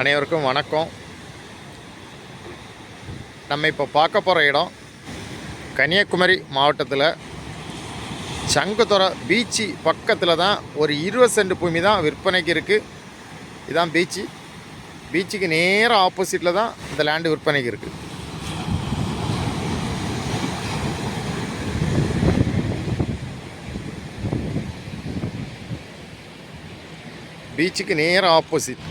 அனைவருக்கும் வணக்கம். நம்ம இப்போ பார்க்க போகிற இடம் கன்னியாகுமரி மாவட்டத்தில். சங்குத்துறை பீச்சு பக்கத்தில் தான் ஒரு இருபது சென்ட் பூமி தான் விற்பனைக்கு இருக்குது இதான் பீச்சு. பீச்சுக்கு நேராக ஆப்போசிட்டில் தான் இந்த லேண்டு விற்பனைக்கு இருக்குது பீச்சுக்கு நேராக ஆப்போசிட்.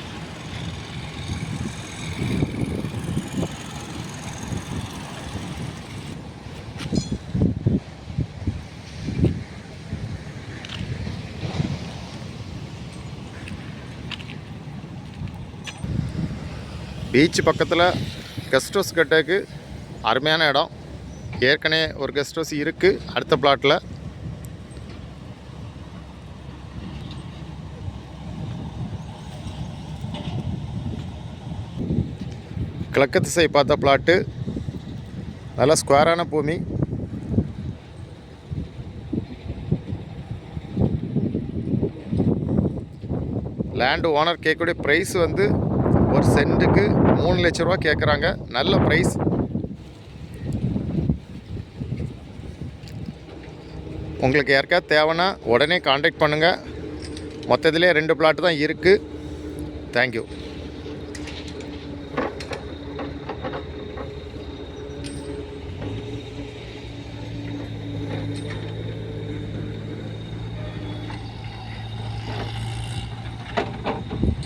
பீச் பக்கத்தில் கெஸ்ட் ஹவுஸ் கட்டக்கு அருமையான இடம். ஏற்கனவே ஒரு கெஸ்ட் ஹவுஸ் இருக்குது அடுத்த பிளாட்டில் கிழக்கு திசை பார்த்த பிளாட்டு நல்லா ஸ்கொயரான பூமி. லேண்டு ஓனர் கேட்கக்கூடிய ப்ரைஸ் வந்து ஒரு சென்ட்டுக்கு மூணு லட்ச ரூபா கேட்குறாங்க நல்ல ப்ரைஸ் உங்களுக்கு யாருக்காவது தேவைன்னா உடனே காண்டாக்ட் பண்ணுங்கள் மொத்தத்திலே ரெண்டு பிளாட்டு தான் இருக்குது தேங்க்யூ